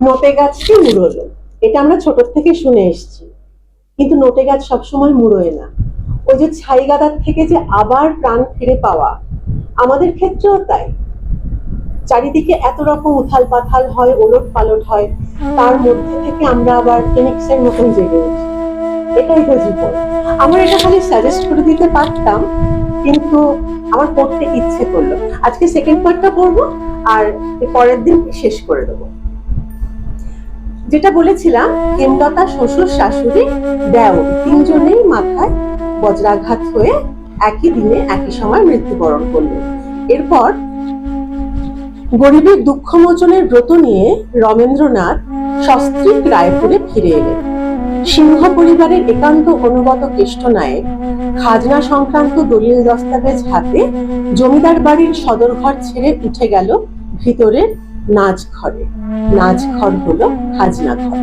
নোটে গাছটি মুড়োলো? এটা আমরা ছোট থেকে শুনে এসেছি। কিন্তু নোটে গাছ সবসময় মুড়োয় না। ওই যে ছাই গাদার থেকে যে আবার প্রাণ ফিরে পাওয়া, আমাদের ক্ষেত্রেও তাই। চারিদিকে এত রকম উথাল পাথাল হয় ওলট পালট হয়, তার মধ্যে থেকে আমরা আবার ফিনিক্সের মতন জেগে উঠি। এটাই তো জীবন। আমার এটা খালি সাজেস্ট করে দিতে পারতাম, কিন্তু আমার পড়তে ইচ্ছে করল। আজকে সেকেন্ড পার্টটা পড়ব, আর পরের দিন শেষ করে দেবো। যেটা বলেছিলাম, হেমলতা শ্বশুর শাশুড়ি দেও তিনজনেই মাথায় বজ্রাঘাত হয়ে একই দিনে একই সময় মৃত্যুবরণ করলেন। এরপর গরিবের দুঃখ মোচনের ব্রত নিয়ে রমেন্দ্রনাথ সস্ত্রীক রায়পুরে ফিরে এলেন। সিংহ পরিবারের একান্ত অনুগত কেষ্ট নায়ক খাজনা সংক্রান্ত দলিল দস্তাবেজ হাতে জমিদার বাড়ির সদর ঘর ছেড়ে উঠে গেল ভিতরের নাচ ঘরে নাচ ঘর হলো খাজনা ঘর।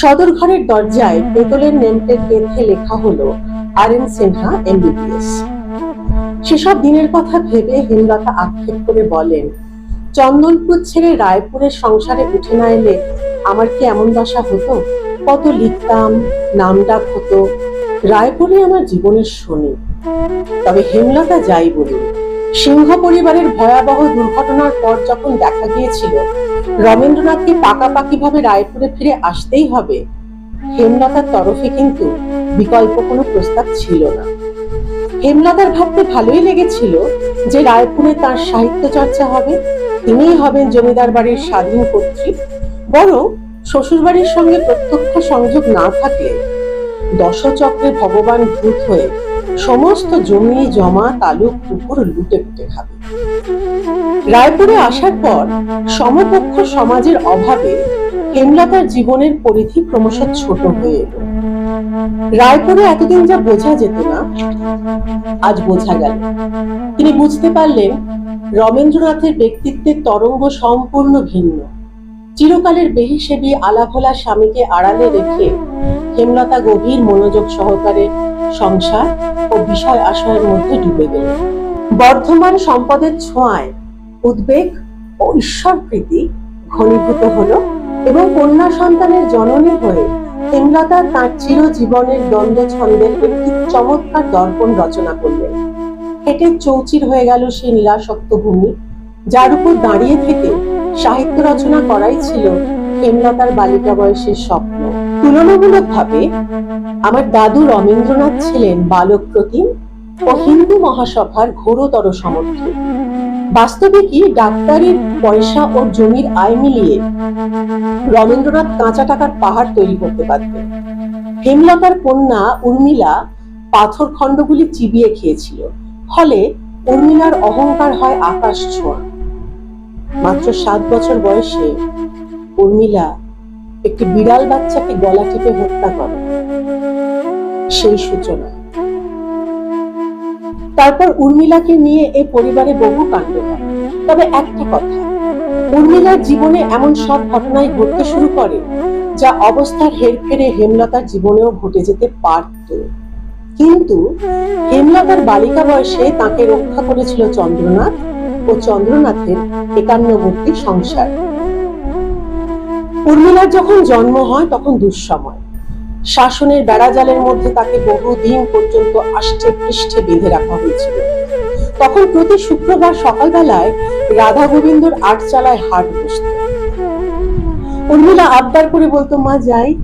সদর ঘরের দরজায় পেতলের নেমপ্লেট বেঁধে লেখা হলো আর এন সিনহা এমবিবিএস সেসব দিনের কথা ভেবে হেমলতা আক্ষেপ করে বলেন, চন্দনপুর ছেড়ে রায়পুরের সংসারে উঠে না এলে আমার কি এমন দশা হতো? কত লিখতাম নাম ডাক হতো। রায়পুরে আমার জীবনের শনি। তবে হেমলতা যাই বলুন সিংহ পরিবারের ভয়াবহ দুর্ঘটনার পর যখন দেখা গিয়েছিল রমেন্দ্রনাথকে পাকাপাকি ভাবে রায়পুরে ফিরে আসতেই হবে। হেমলতার তরফে কিন্তু বিকল্প কোনো প্রস্তাব ছিল না। হেমলতার ভাবতে ভালোই লেগেছিল যে রায়পুরে তার সাহিত্য চর্চা হবে, তিনিই হবেন জমিদার বাড়ির স্বাধীন কর্ত্রী। বরং শ্বশুরবাড়ির সঙ্গে প্রত্যক্ষ সংযোগ না থাকলে দশচক্রে ভগবান ভূত হয়ে সমস্ত জমি জমা তালুক পুকুর লুটে পুটে খাবে। রায়পুরে আসার পর সমপক্ষ সমাজের অভাবে হেমলতার জীবনের পরিধি ক্রমশ ছোট হয়ে এলো। রায়পুরে এতদিন যা বোঝা যেত না, আজ বোঝা গেল। তিনি বুঝতে পারলেন রমেন্দ্রনাথের ব্যক্তিত্বের তরঙ্গ সম্পূর্ণ ভিন্ন। চিরকালের বেহিসেবী আলাভোলা স্বামীকে আড়ালে রেখে হেমলতা গভীর মনোযোগ সহকারে সংসার ও বিষয় আশয়ের মধ্যে ডুবে গেল। বর্ধমান সম্পদের ছোঁয়ায় উদ্বেগ ও ঈশ্বর প্রীতি ঘনীভূত হলো এবং কন্যা সন্তানের জননী হয়ে হেমলতা তার চিরজীবনের দ্বন্দ্ব ছন্দের একটি চমৎকার দর্পণ রচনা করলেন। হেঁটে চৌচির হয়ে গেল সেই নীলাসক্ত ভূমি যার উপর দাঁড়িয়ে থেকে সাহিত্য রচনা করাই ছিল হেমলতার বালিকা বয়সের স্বপ্ন। তুলনামূলকভাবে আমার দাদু রবীন্দ্রনাথ ছিলেন বালক প্রতিম ও হিন্দু মহাসভার ঘোরতর সমর্থক। বাস্তবে কি ডাক্তারের পয়সা ও জমির আয় মিলিয়ে রবীন্দ্রনাথ কাঁচা টাকার পাহাড় তৈরি করতে পারতেন? হেমলতার কন্যা উর্মিলা পাথর খণ্ডগুলি চিবিয়ে খেয়েছিল। ফলে উর্মিলার অহংকার হয় আকাশ ছোঁয়া। মাত্র সাত বছর বয়সে উর্মিলা একটি বিড়াল বাচ্চাকে গলা টিপে হত্যা করে। সেই সূচনা। তারপর উর্মিলাকে নিয়ে এই পরিবারে বহু কাণ্ড হয়। তবে একটা কথা, উর্মিলার জীবনে এমন সব ঘটনাই ঘটতে শুরু করে, যা অবস্থার হের হেরফেরে হেমলতার জীবনেও ঘটে যেতে পারত। কিন্তু হেমলতার বালিকা বয়সে তাকে রক্ষা করেছিল চন্দ্রনাথ ও চন্দ্রনাথের একান্নবর্তী সংসার। উর্মিলার যখন জন্ম হয়, তখন দুঃসময়। শাসনের বেড়াজালের মধ্যে তাকে বহুদিন পর্যন্ত আষ্টে পৃষ্ঠে বেঁধে রাখা হয়েছিল। তখন প্রতি শুক্রবার সকালবেলায় রাধা গোবিন্দর আটচালায় হাট বসত। উর্মিলা আবদার করে বলতো, মা, যাই।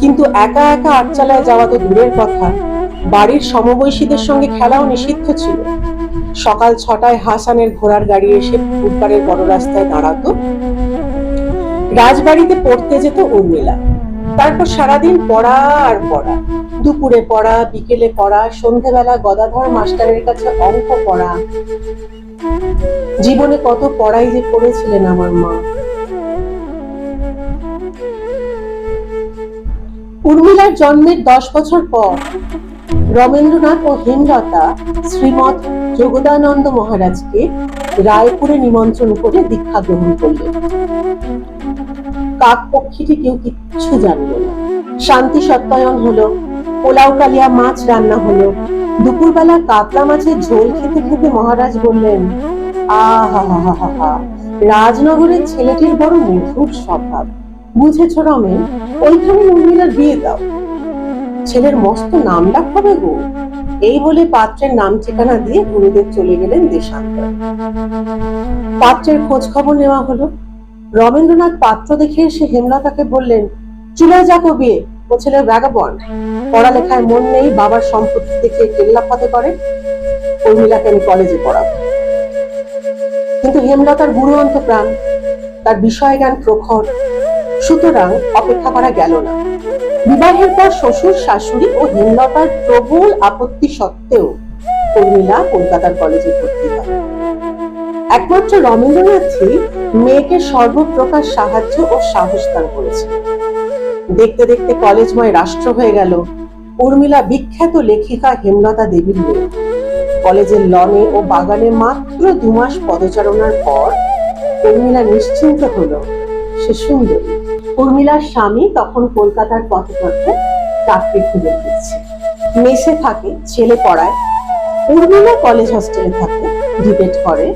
কিন্তু একা একা আটচালায় যাওয়া তো দূরের কথা। বাড়ির সমবয়সীদের সঙ্গে খেলাও নিষিদ্ধ ছিল। সকাল ছটায় হাসানের ঘোড়ার গাড়ি এসে ফুটপাড়ের বড় রাস্তায় দাঁড়াতো। রাজবাড়িতে পড়তে যেত উর্মিলা তারপর সারাদিন পড়া আর পড়া। দুপুরে পড়া, বিকেলে পড়া, সন্ধেবেলা গদাধর মাস্টারের কাছে অঙ্ক পড়া। জীবনে কত পড়াই যে পড়েছিলেন আমার মা। উর্মিলার জন্মের দশ বছর পর রমেন্দ্রনাথ ও হেমলতা শ্রীমৎ যোগদানন্দ মহারাজকে রায়পুরে নিমন্ত্রণ করে দীক্ষা গ্রহণ করলেন। কাক পক্ষীটি কেউ কিচ্ছু জানলো না। শান্তি সত্যায়ন হলো পোলাও কালিয়া মাছ রান্না হলো। দুপুরবেলা কাতলা মাছের ঝোল খেতে খেতে মহারাজ বললেন আহা রাজনগরের ছেলেটির বড় মধুর স্বভাব। বুঝেছ রমেন, ওইখানে উর্মিলার বিয়ে দাও। ছেলের মস্ত নাম ডাক হবে গো। এই বলে পাত্রের নাম ঠিকানা দিয়ে গুরুদেব চলে গেলেন দেশান্তর। পাত্রের খোঁজ খবর নেওয়া হলো। রবীন্দ্রনাথ পাত্র দেখে সে হেমলতাকে বললেন চুলায় যাকো বিয়ে ও ছেলে ব্যাগাবন। পড়ালেখায় মন নেই, বাবার সম্পত্তি দেখে কেল্লাফাতে করে। উর্মিলাকে আমি কলেজে পড়াবো। কিন্তু হেমলতার গুরুঅন্ত প্রাণ তার বিষয় জ্ঞান প্রখর। সুতরাং অপেক্ষা করা গেল না। বিবাহের পর শ্বশুর, শাশুড়ি ও হেমলতার প্রবল আপত্তি সত্ত্বেও উর্মিলা কলকাতার কলেজে ভর্তি হয়। একমাত্র রবীন্দ্রনাথই মেয়েকে সর্বপ্রকার সাহায্য ও সাহস দান করেছে দেখতে দেখতে কলেজময় রাষ্ট্র হয়ে গেল উর্মিলা বিখ্যাত লেখিকা হেমলতা দেবীর মেয়ে। কলেজের লনে ও বাগানে মাত্র দু মাস পদচারণার পর উর্মিলা নিশ্চিন্ত হলো, সে সুন্দরী। উর্মিলার স্বামী তখন কলকাতার পথপথে চাকরি খুঁজে ফিরছে মেসে থাকে, ছেলে পড়ায়। উর্মিলা কলেজ হস্টেলে থাকে, ডিবেট করে।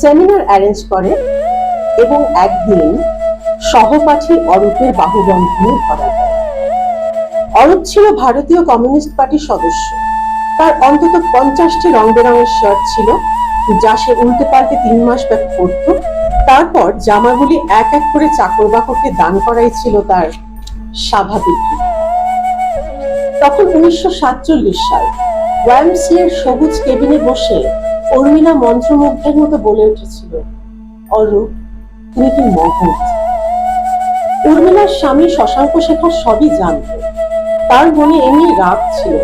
সেমিনার অ্যারেঞ্জ করে এবং একদিন সহপাঠী অরূপের বাহুবন্ধনে ধরা দেয় অরূপ ছিল ভারতীয় কমিউনিস্ট পার্টির সদস্য। তার অন্তত পঞ্চাশটি রং বেরঙের শার্ট ছিল, যা সে উল্টে পাল্টে তিন মাস ব্যাপী পরত। তারপর জামাগুলি এক এক করে চাকর বাকরকে দান করাই ছিল তার স্বাভাবিক তখন উনিশশো সাতচল্লিশ সাল ওয়াইএমসি এর সবুজ কেবিনে বসে উর্মিলা মন্ত্রমুগ্ধের মতো বলে উঠেছিল। অরূপ, তুমি কি মহৎ? উর্মিলার স্বামী শশাঙ্ক শেখর সবই জানত। তার মনে এমনি রাগ ছিল,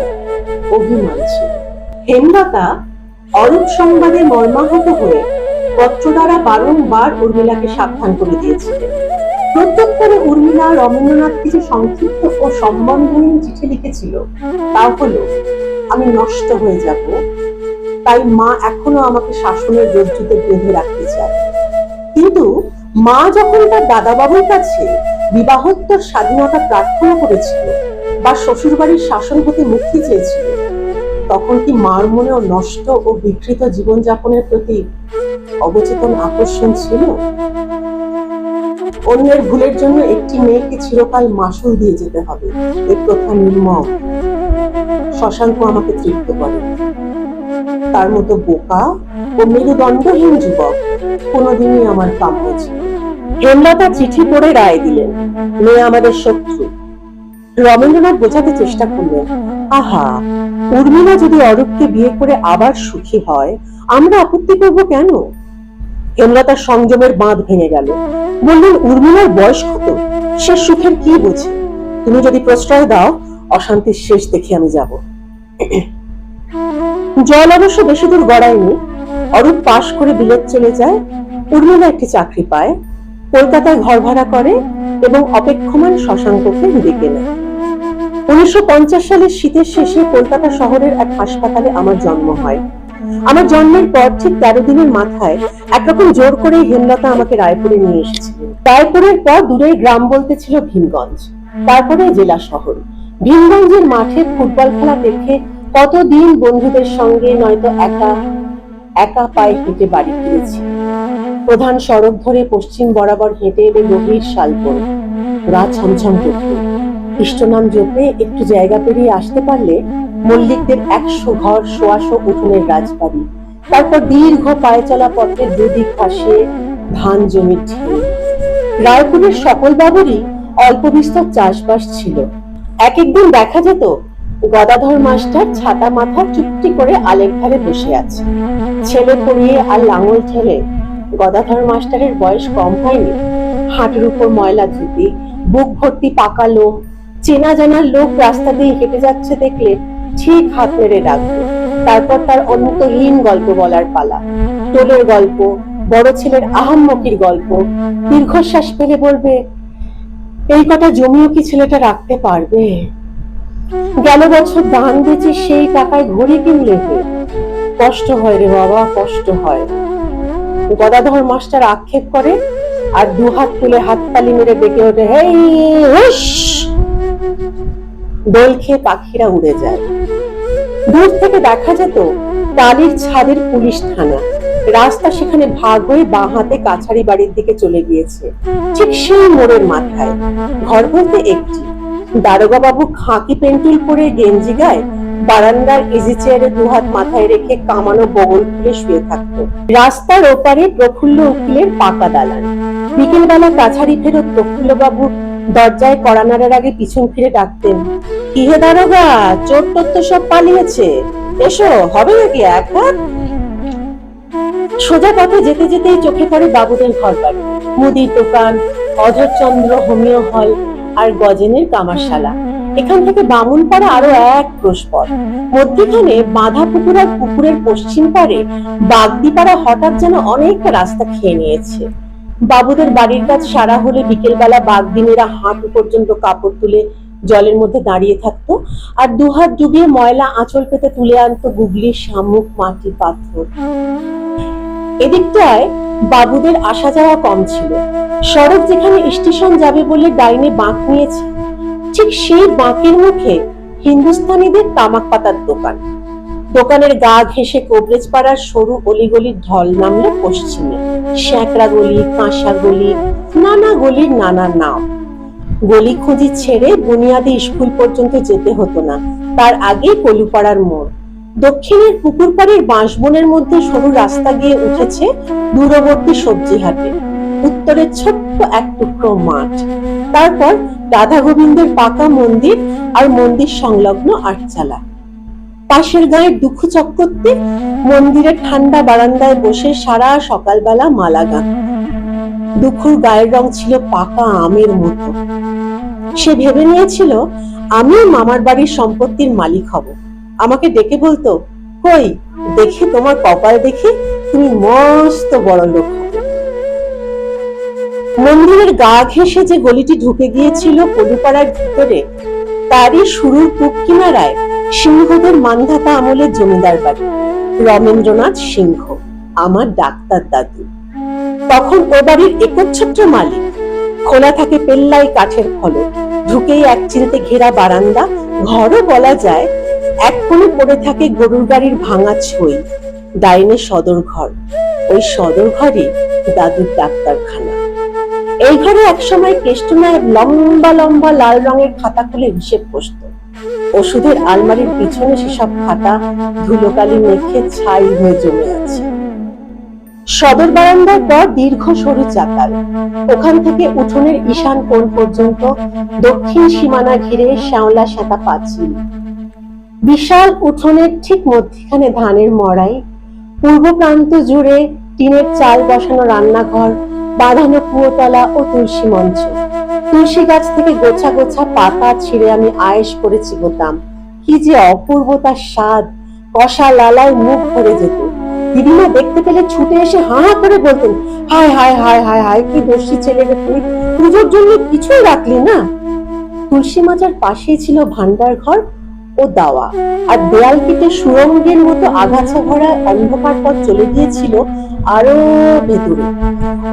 অভিমান ছিল। হেমলতা অরূপ সংবাদে মর্মাহত হয়ে পত্র দ্বারা বারংবার উর্মিলাকে সাবধান করে দিয়েছিলেন প্রত্যুত্তরে উর্মিলা রবীন্দ্রনাথকে যে সংক্ষিপ্ত ও সম্বন্ধহীন চিঠি লিখেছিল। তা হলো, আমি নষ্ট হয়ে যাব তাই মা এখনও আমাকে শাসনের রজ্জুতে বেঁধে রাখতে চায়। কিন্তু মা যখন তার দাদাবাবুর কাছে বিবাহোত্তর স্বাধীনতা প্রার্থনা করেছিল বা শ্বশুরবাড়ির শাসন হতে মুক্তি চেয়েছিল, তখন কি মার মনেও নষ্ট ও বিকৃত জীবনযাপনের প্রতি অবচেতন আকর্ষণ ছিল? অন্যের ভুলের জন্য একটি মেয়েকে চিরকাল মাসুল দিয়ে যেতে হবে এ প্রথা নির্মম। শশাঙ্ক আমাকে তৃপ্ত করে। তার মতো বোকা ও মেরুদণ্ডহীন যুবক কোনোদিনই আমার কাম্য ছিল হেমলতা চিঠি পড়ে রায় দিলেন, মেয়ে আমাদের শত্রু। রবীন্দ্রনাথ বোঝাতে চেষ্টা করলেন, আহা, উর্মিলা যদি অরূপকে বিয়ে করে আবার সুখী হয়, আমরা আপত্তি করব কেন? হেমলতার সংযমের বাঁধ ভেঙে গেল। বললেন, উর্মিলার বয়স কত? সে সুখের কি বোঝে? তুমি যদি প্রশ্রয় দাও, অশান্তির শেষ দেখে আমি যাব। জল অবশ্য বেশি দূর গড়ায়নি, অরূপ পাশ করে বিলেত চলে যায়, উর্মিলা একটি চাকরি পায়, কলকাতায় ঘর ভাড়া করে এবং অপেক্ষমান শশাঙ্ককে ডেকে নেয় উনিশশো সালের শীতের শেষে কলকাতা শহরের এক হাসপাতালে আমার জন্ম হয়। আমার জন্মের পর ঠিক তেরো দিনের মাথায় একরকম জোর করে হেমলতা আমাকে রায়পুরে নিয়ে এসেছিলেন রায়পুরের পর দূরের গ্রাম বলতে ছিল ভীমগঞ্জ তারপরে জেলা শহর। ভীমগঞ্জের মাঠে ফুটবল খেলা দেখে কতদিন বন্ধুদের সঙ্গে নয়তো একা একা পায়ে হেঁটে বাড়ি ফিরেছি। প্রধান সড়ক ধরে পশ্চিম বরাবর হেঁটে এলে গভীর শালপুর রাত ছমছম করত ইষ্টনাম জপে একটু জায়গা পেরিয়ে আসতে পারলে মল্লিকদের একশো ঘর, সোয়াশো উঠোনের রাজবাড়ি। তারপর দীর্ঘ পায়ে চলা পথের দুদিক পাশে ধান জমির ঢিল রায়পুরের সকল বাবুরই অল্প বিস্তর চাষবাস ছিল। এক একদিন দেখা যেত গদাধর মাস্টার ছাতা মাথা চুপটি করে আলের ধারে বসে আছে। ছেলে পড়িয়ে আর লাঙল ঠেলে গদাধর মাস্টারের বয়স কম হয়নি। হাঁটুর উপর ময়লা ধুতি বুক ভর্তি পাকা লোক চেনা জানার লোক রাস্তা দিয়ে হেঁটে যাচ্ছে দেখলে ঠিক হাত মেরে ডাকবে। তারপর তার অন্তহীন গল্প বলার পালা। টোলের গল্প, বড় ছেলের আহাম্মকির গল্প। দীর্ঘশ্বাস ফেলে বলবে, এই কটা জমিও কি ছেলেটা রাখতে পারবে? গেল বছর দান বেচে সেই টাকায় ঘড়ি কিনলে কষ্ট হয় রে বাবা, কষ্ট হয়। গদাধর মাস্টার আক্ষেপ করে, আর দু হাত তুলে হাততালি মেরে ডেকে ওঠে, হেই দোল খেয়ে পাখিরা উড়ে যায়। দূর থেকে দেখা যেত টালির ছাদের পুলিশ থানা। রাস্তা সেখানে ভাগ হয়ে বাঁ হাতে কাছারি বাড়ির দিকে চলে গিয়েছে। ঠিক সেই মোড়ের মাথায়। ঘর বলতে একটি। দারোগা বাবু খাকি পেন্টুল পরে গেঞ্জি গায়ে বারান্দার ইজি চেয়ারে দুহাত মাথায় রেখে কামানো বগল খুলে শুয়ে থাকতো। রাস্তার ওপারে প্রফুল্ল উকিলের পাকা দালান। বিকেলবেলা কাছারি ফেরত প্রফুল্ল বাবু দরজায় কড়া আগে পিছন ফিরে ডাকতেন কি হে দারোগা, চোর টোর তো সব পালিয়েছে। এসো, হবে নাকি এক সোজা পথে যেতে যেতেই চোখে পড়ে বাবুদের ঘর বাড়ি মুদির দোকান, অধরচন্দ্র হোমিও হল আর গজেনের কামারশালা। এখান থেকে বামুনপাড়া আরও এক ক্রোশপথ মধ্যখানে বাঁধা পুকুর আর পুকুরের পশ্চিম পারে বাগদিপাড়া হঠাৎ যেন অনেকটা রাস্তা খেয়ে নিয়েছে। বাবুদের বাড়ির কাজ সারা হলে বিকেলবেলা বাগদিনেরা হাঁটু পর্যন্ত কাপড় তুলে জলের মধ্যে দাঁড়িয়ে থাকতো আর দুহাত ডুবিয়ে ময়লা আঁচল পেতে তুলে আনতো গুগলি শামুক মাটি পাথর। এদিকটায় বাবুদের আসা যাওয়া কম ছিল। সড়ক যেখানে স্টেশন যাবে বলে ডাইনে বাঁক নিয়েছে, ঠিক সেই বাঁকের মুখে হিন্দুস্তানিদের তামাক পাতার দোকান। দোকানের গা ঘেঁষে কোবরেজ পাড়ার সরু অলিগলির ঢল নামলো পশ্চিমে। শ্যাকড়া গলি, কাঁসা গলি, নানা গলির নানা নাম। গলি খুঁজি ছেড়ে বুনিয়াদি স্কুল পর্যন্ত যেতে হতো না। তার আগে কলুপাড়ার মোড়। দক্ষিণের পুকুর পাড়ের বাঁশবনের মধ্যে সরু রাস্তা গিয়ে উঠেছে দূরবর্তী সবজি হাটে। উত্তরে ছোট্ট এক টুকরো মাঠ। তারপর রাধা গোবিন্দের পাকা মন্দির আর মন্দির সংলগ্ন আটচালা। পাশের গায়ে দুঃখ চক্রতে মন্দিরের ঠান্ডা বারান্দায় বসে সারা সকালবেলা মালা গান। দুঃখুর গায়ের রং ছিল পাকা আমের মতো। সে ভেবে নিয়েছিল, আমিও মামার বাড়ির সম্পত্তির মালিক হব। আমাকে ডেকে বলতো, কই, দেখি তোমার কপাল দেখি, তুমি মস্ত বড় লোক মন্দিরের গা ঘেঁষে যে গলিটি ঢুকে গিয়েছিল পলুপাড়ার ভিতরে, তারই শুরুর পূব কিনারায় সিংহদের মান্ধাতা আমলের জমিদার বাড়ি, রমেন্দ্রনাথ সিংহ, আমার ডাক্তার দাদু। তখন ও বাড়ির একচ্ছত্র মালিক, খোলা থাকে পেল্লাই কাঠের ফলক ঢুকেই এক চিলতে ঘেরা বারান্দা, ঘরও বলা যায় এক কোণে পড়ে থাকে গরুর গাড়ির ভাঙা ছই, ডাইনে সদর ঘর। ওই সদর ঘরে দাদুর ডাক্তারখানা। এই ঘরে একসময় কেষ্ট নায়ক লম্বা লম্বা লাল রঙের খাতা খুলে হিসেব বসত। ওষুধের আলমারির পিছনে সেসব খাতা ধুলোকালি মেখে ছাই হয়ে জমে আছে। সদর বারান্দার পর দীর্ঘ সরু চাতাল। ওখান থেকে উঠোনের ঈশান কোণ পর্যন্ত দক্ষিণ সীমানা ঘিরে শ্যাওলা সাদা পাঁচিল। বিশাল উঠোনের ঠিক মধ্যখানে ধানের মড়াই, পূর্ব প্রান্ত জুড়ে টিনের চাল বসানো রান্নাঘর, বাঁধানো কুয়োতলা ও তুলসী মঞ্চ। তুলসী গাছ থেকে গোছা গোছা পাতা ছিঁড়ে আমি আয়েশ করেছি গোতাম কি যে অপূর্ব তার স্বাদ, কষা লালায় মুখ ভরে যেত। দিদিমা দেখতে পেলে ছুটে এসে হা হা করে বলতেন, হায় হায় হায় হায় হায়, কি দোষী ছেলে তুই, পুজোর জন্য কিছুই রাখলি না? তুলসী মাজার পাশেই ছিল ভান্ডার ঘর ও দাওয়া। আর দেয়াল কেটে সুরঙ্গের মতো আগাছা ভরা অন্ধকার পথ চলে গিয়েছিল আরও ভেতরে।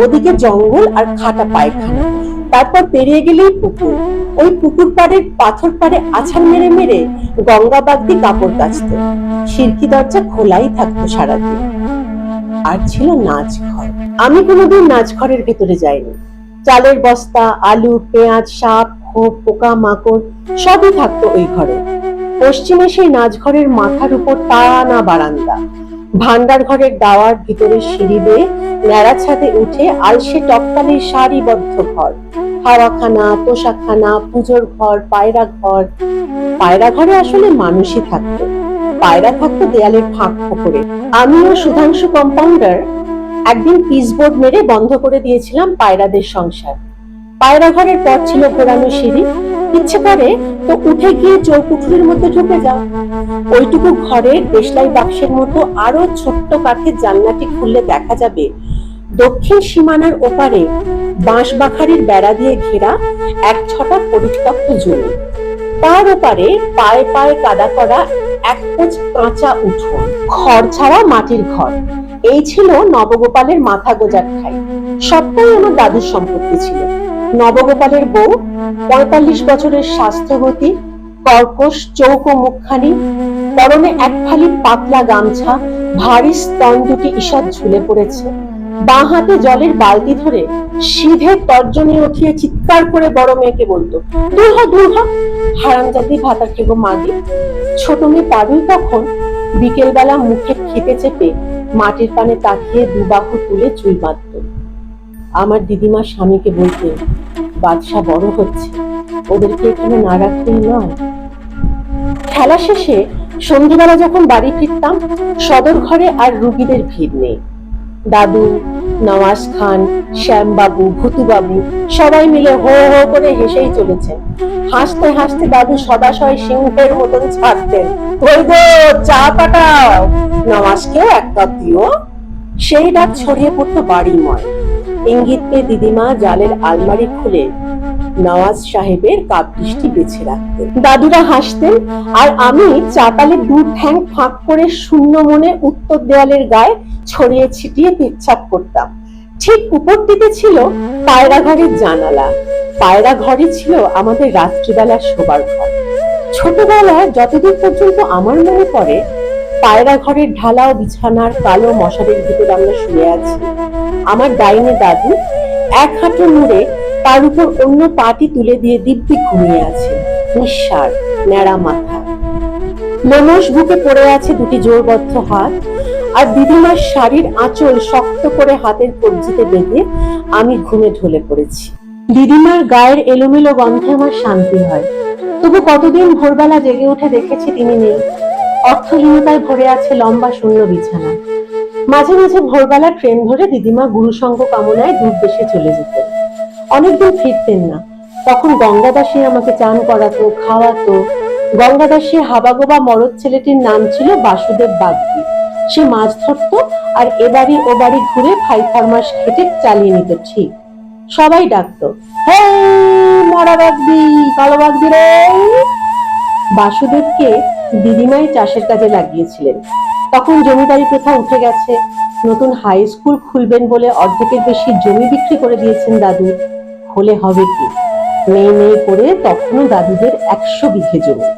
ওদিকে জঙ্গল আর খাটা পায়খানা। তারপর পেরিয়ে গেলেই পুকুর। ওই পুকুর পাড়ের পাথর পাড়ে আছাড় মেরে মেরে গঙ্গা বাগদি কাপড় কাচত। খিড়কি দরজা খোলাই থাকতো সারাদিন। আর ছিল নাচ ঘর আমি কোনোদিন নাচ ঘরের ভেতরে যাইনি। চালের বস্তা, আলু, পেঁয়াজ সাপ খোপ পোকা মাকড় সবই থাকতো ওই ঘরে। পশ্চিমে সেই নাচঘরের মাথার উপর টানা বারান্দা। ভান্ডার ঘরের দাওয়ার ভিতরে সিঁড়ি বেয়ে ন্যাড়া ছাদে উঠে আলসে টপকালির সারিবদ্ধ ঘর। হাওয়াখানা তোষাখানা পুজোর ঘর, পায়রা ঘর। পায়রা ঘরে আসলে মানুষই থাকতো। পায়রা থাকতো দেয়ালের ফাঁক ফোকরে আমি ও সুধাংশু কম্পাউন্ডার একদিন পিসবোর্ড মেরে বন্ধ করে দিয়েছিলাম পায়রাদের সংসার। পায়রা ঘরের পর ছিল ঘোরানো সিঁড়ি ইচ্ছে করে, তো উঠে গিয়ে চৌকুঠুরির মধ্যে ঢুকে যাও। ওইটুকু ঘরের দেশলাই বাক্সের মতো আরও ছোট্ট কাঠের জানলাটি খুললে দেখা যাবে, দক্ষিণ সীমানার ওপারে বাঁশ বাখারির বেড়া দিয়ে ঘেরা এক ছটা পরিত্যক্ত জমি। তার ওপারে পায়ে পায়ে কাদা করা এক কোচ কাঁচা উঠোন। খড় ছাড়া মাটির ঘর। এই ছিল নবগোপালের মাথা গোজার ঠাই। সবটাই আমার দাদুর সম্পত্তি ছিল। নবগোপালের বউ, পঁয়তাল্লিশ বছরের স্বাস্থ্যবতী, কর্কশ চৌকো মুখখানি, পরনে এক ফালি পাতলা গামছা, ভারী স্তন দুটি ঈষৎ ঝুলে পড়েছে। বাঁ হাতে জলের বালতি ধরে সিধে তর্জনী উঠিয়ে চিৎকার করে বড় মেয়েকে বলতো দূর হ দূর হ। হারামজাদি ভাতার কেগো মাগে। ছোট মেয়ে পারুই তখন বিকেলবেলা মুখে খেতে চেপে মাটির পানে তাকিয়ে দুবাহু তুলে চুল বাঁধত। আমার দিদিমা স্বামীকে বলতে বাদশা বড় হচ্ছে, ওদেরকে এখানে না রাখতেই নয়। খেলা শেষে সন্ধ্যেবেলা যখন বাড়ি ফিরতাম, সদর ঘরে আর রুগীদের ভিড় নেই। দাদু, নওয়াজ খান, শ্যামবাবু, ভুতুবাবু সবাই মিলে হো হো করে হেসেই চলেছেন। হাসতে হাসতে দাদু সদাশয় সিংহের মতন ছাড়তেন। ওই গো, চা পাঠাও নওয়াজকেও এক কাপ দিও। সেই ডাক ছড়িয়ে পড়তো বাড়িময়। ইঙ্গিত পেয়ে দিদিমা জালের আলমারি খুলে নওয়াজ সাহেবের কাপ দৃষ্টি বেছে রাখতেন। দাদুরা হাসতেন, আর আমি চাতালে দু ঠ্যাং ফাঁক করে শূন্য মনে উত্তর দেওয়ালের গায়ে ছড়িয়ে ছিটিয়ে পেচ্ছাপ করতাম। ঠিক উপরটিতে ছিল পায়রা ঘরের জানালা। পায়রা ঘরে ছিল আমাদের রাত্রিবেলা শোবার ঘর। ছোটবেলায় যতদূর পর্যন্ত আমার মনে পড়ে, পায়রা ঘরের ঢালাও বিছানার কালো মশারির ভিতরে আমরা শুয়ে আছি। আমার ডাইনে দাদু এক হাঁটু মুড়ে তার উপর অন্য পাটি তুলে দিয়ে দিব্যি ঘুমিয়ে আছে। নিঃসার ন্যাড়া মাথা। লোমস বুকে পড়ে আছে দুটি জোরবদ্ধ হাত আর দিদিমার শাড়ির আঁচল শক্ত করে হাতের কবজিতে বেঁধে আমি ঘুমে ঢলে পড়েছি। দিদিমার গায়ের এলোমেলো গন্ধে আমার শান্তি হয়। তবু কতদিন ভোরবেলা জেগে উঠে দেখেছি তিনি নেই। অর্থহীনতায় ভরে আছে লম্বা শূন্য বিছানা। মাঝে মাঝে ভোরবেলা ট্রেন ধরে দিদিমা গুরুসঙ্গ কামনায় দূর দেশে চলে যেতেন। অনেকদিন ফিরতেন না। তখন গঙ্গাদাসী আমাকে চান করাতো, খাওয়াতো। গঙ্গাদাসী হাবাগোবা মরদ ছেলেটির নাম ছিল বাসুদেব বাগদি। সে মাছ ধরতো আর এ বাড়ি ও বাড়ি ঘুরে ফাই ফরমাস খেটে চালিয়ে নিত, ঠিক। সবাই ডাকতো মরা বাগদি, কালো বাগদি রে! বাসুদেবকে দিদিমাই চাষের কাজে লাগিয়েছিলেন। তখন জমিদারি প্রথা উঠে গেছে। নতুন হাই স্কুল খুলবেন বলে অর্ধেকের বেশি জমি বিক্রি করে দিয়েছেন দাদু। হলে হবে কি? মেয়ে মেয়ে করে তখনও দাদুদের একশো বিঘে জমি।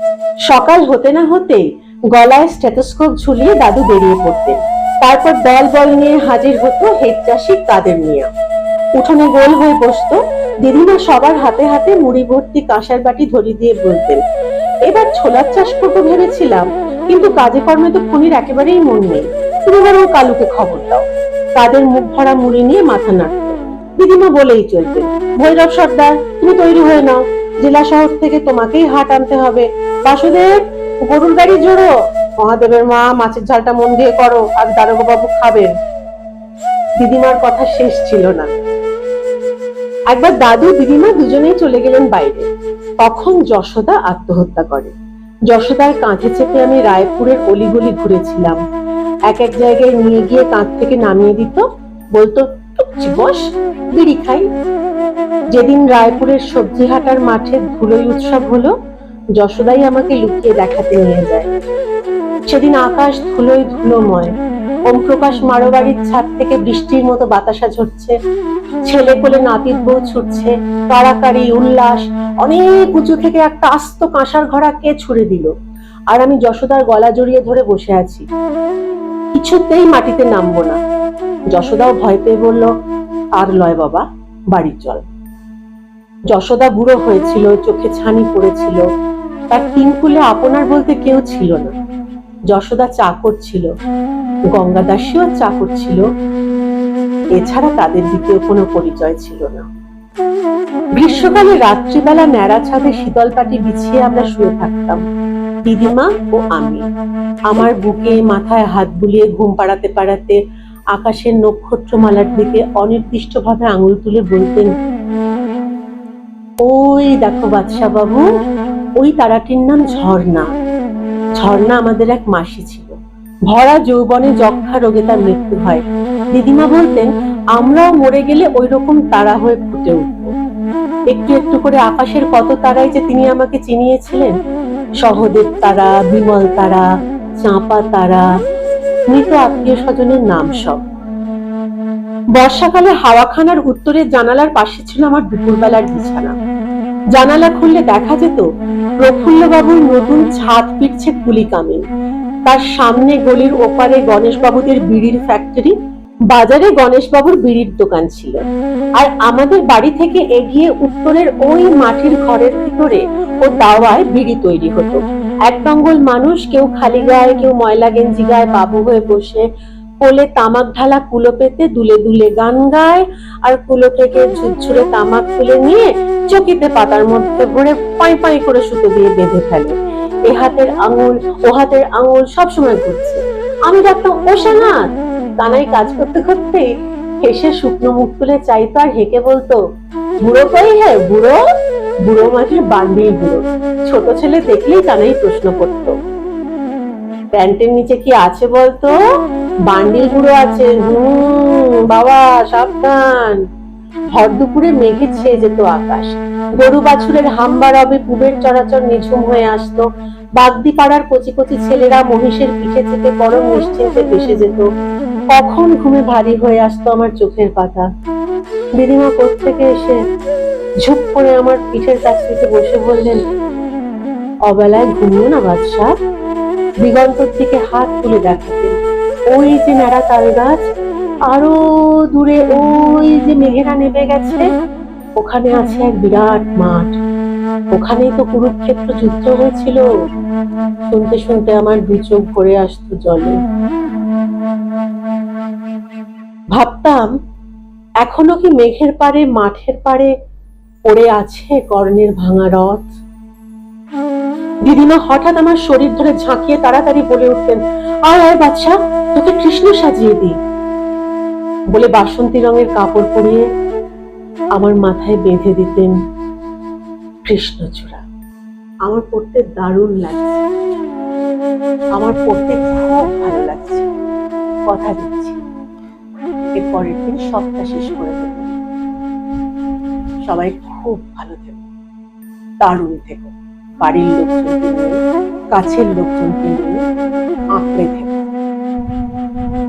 সকাল হতে না হতেই গলায় স্টেথোস্কোপ ঝুলিয়ে দাদু বেরিয়ে পড়তেন। তারপর দল বল নিয়ে হাজির হতো হেড চাষি কাদের মিয়া উঠোনে গোল হয়ে বসতো। দিদিমা সবার হাতে হাতে মুড়ি ভর্তি কাঁসার বাটি ধরিয়ে দিয়ে বলতেন, এবার ছোলার চাষ করব ভেবেছিলাম। কিন্তু কাজে কর্মে তো ফণির একেবারেই মন নেই। তুমি বরং কালুকে খবর দাও। তাদের মুখ ভরা মুড়ি নিয়ে মাথা নাড়ত। দিদিমা বলেই চলতেন ভৈরব সর্দার, তুমি তৈরি হয়ে নাও। জেলা শহর থেকে তোমাকেই হাট আনতে হবে। বাসুদেব, গরুর গাড়ি জোড়ো। মহাদেবের মা মাছের ঝালটা মন দিয়ে করো আর দারোগা বাবু খাবেন। দিদিমার কথা শেষ ছিল না। একবার দাদু, দিদিমা দুজনেই চলে গেলেন বাইরে। তখন যশোদা আত্মহত্যা করে। যশোদার কাঁধে চেপে আমি রায়পুরের অলিগলি ঘুরেছিলাম। এক এক জায়গায় নিয়ে গিয়ে কাঁধ থেকে নামিয়ে দিত। বলতো বস, বিড়ি খাই। যেদিন রায়পুরের সবজি হাটার মাঠে ধুলোই উৎসব হলো, যশোদাই আমাকে লুকিয়ে দেখাতে নিয়ে যায়। সেদিন আকাশ ধুলোয় ধুলোময়। ওম প্রকাশ মারোবাড়ির ছাদ থেকে বৃষ্টির মতো বাতাসা ঝরছে। ছেলে কোলে নাপিত বউ ছুটছে কাড়াকাড়ি উল্লাস। অনেক উঁচু থেকে একটা আস্ত কাঁসার ঘোড়া কে ছুড়ে দিল? আর আমি যশোদার গলা জড়িয়ে ধরে বসে আছি। কিছুতেই মাটিতে নামবো না। যশোদাও ভয় পেয়ে বলল, আর লয় বাবা, বাড়ি চল। যশোদা বুড়ো হয়েছিল, চোখে ছানি পড়েছিল। তার তিনকুলে আপনার বলতে কেউ ছিল না। যশোদা চাকর ছিল গঙ্গাদাসীও চাকর ছিল। এছাড়া তাদের দ্বিতীয় কোনো পরিচয় ছিল না। গ্রীষ্মকালে রাত্রিবেলা ন্যাড়া ছাদে শীতল পাটি বিছিয়ে আমরা শুয়ে থাকতাম। দিদিমা ও আমি। আমার বুকে, মাথায় হাত বুলিয়ে ঘুম পাড়াতে পাড়াতে আকাশের নক্ষত্রমালার দিকে অনির্দিষ্টভাবে আঙুল তুলে বলতেন, ওই দেখো বাদশা বাবু ওই তারাটির নাম ঝর্ণা। ঝর্ণা আমাদের এক মাসি ছিল। ভরা যৌবনে যক্ষা রোগে তার মৃত্যু হয়। দিদিমা বলতেন, আমরাও মরে গেলে ওই রকম তারা হয়ে ফুটে একটু একটু করে আকাশের কত তারাই যে তিনি আমাকে চিনিয়েছিলেন? সহদেব তারা, বিমল তারা, চাঁপা তারা, মৃত আত্মীয় স্বজনের নাম সব। বর্ষাকালে হাওয়াখানার উত্তরের জানালার পাশে ছিল আমার দুপুরবেলার বিছানা। জানালা খুললে দেখা যেত প্রফুল্ল বাবুর নতুন ছাদ পিটছে কুলি কামিন তার সামনে গলির ওপারে গণেশবাবুদের বিড়ির ফ্যাক্টরি বাজারে গণেশবাবুর বিড়ির দোকান ছিল। আর আমাদের বাড়ি থেকে এগিয়ে উত্তরের ওই মাটির ঘরের ভিতরে ও দাওয়ায় বিড়ি তৈরি হতো। এক দঙ্গল মানুষ কেউ খালি গায়ে, কেউ ময়লা গেঞ্জি গায়ে বাবু হয়ে বসে, কোলে তামাক ঢালা কুলো পেতে দুলে দুলে গান গায়, আর কুলো থেকে ঝুরঝুরে তামাক তুলে নিয়ে চকিতে পাতার মধ্যে ভরে পাই পাই করে সুতো দিয়ে বেঁধে ফেলে। এ হাতের আঙুল, ও হাতের আঙুল সবসময় ঘুরছে। আমি ডাকতাম ওষানাথ কানাই কাজ করতে করতে হেসে শুকনো মুখ তুলে চাইতো আর হেঁকে বলতো, বুড়ো কই হে, বুড়ো? বুড়ো মাঝে বান্ডিল বুড়ো। ছোট ছেলে দেখলেই কানাই প্রশ্ন করতো, প্যান্টের নিচে কি আছে বলতো? বান্ডিল বুড়ো আছে। হুম, বাবা, সাবধান। ভর দুপুরে মেঘে ছেয়ে যেত আকাশ। গরু বাছুরের হাম্বা রবে পুবের চরাচর নিঝুম হয়ে আসতো। বাগদি পাড়ার কচি কচি ছেলেরা মহিষের পিঠে থেকে পরম নিশ্চিন্তে ভেসে যেত। কখন ঘুমে ভারী হয়ে আসতো আমার চোখের পাতা। দিদিমা থেকে এসে ঝুপ করে আমার পিঠের কাছ থেকে বসে বললেন, অবেলায় ঘুমিও না বাদশাহ? দিগন্তর দিকে হাত তুলে দেখাতেন ওই যে ন্যাড়া তাল গাছ, আরও দূরে ওই যে মেঘেরা নেমে গেছে ওখানে আছে এক বিরাট মাঠ। ওখানেই তো কুরুক্ষেত্র যুদ্ধ হয়েছিল। শুনতে শুনতে আমার দু চোখ ভরে আসতো জলে। ভাবতাম, এখনও কি মেঘের পাড়ে, মাঠের পাড়ে পড়ে আছে কর্ণের ভাঙা রথ? দিদিমা হঠাৎ আমার শরীর ধরে ঝাঁকিয়ে তাড়াতাড়ি বলে উঠতেন আয় আয় বাচ্চা তোকে কৃষ্ণ সাজিয়ে দিই। বলে বাসন্তী রঙের কাপড় পরিয়ে আমার মাথায় বেঁধে দিতেন কৃষ্ণচূড়া আমার পড়তে দারুণ লাগছে। আমার পড়তে খুব ভালো লাগছে। কথা দিচ্ছি। এর পরের দিন সপ্তাহ শেষ করে দেব। সবাই খুব ভালো থেকো। দারুণ থেকো। বাড়ির লোকজনকে নিয়ে, কাছের লোকজনকে নিয়ে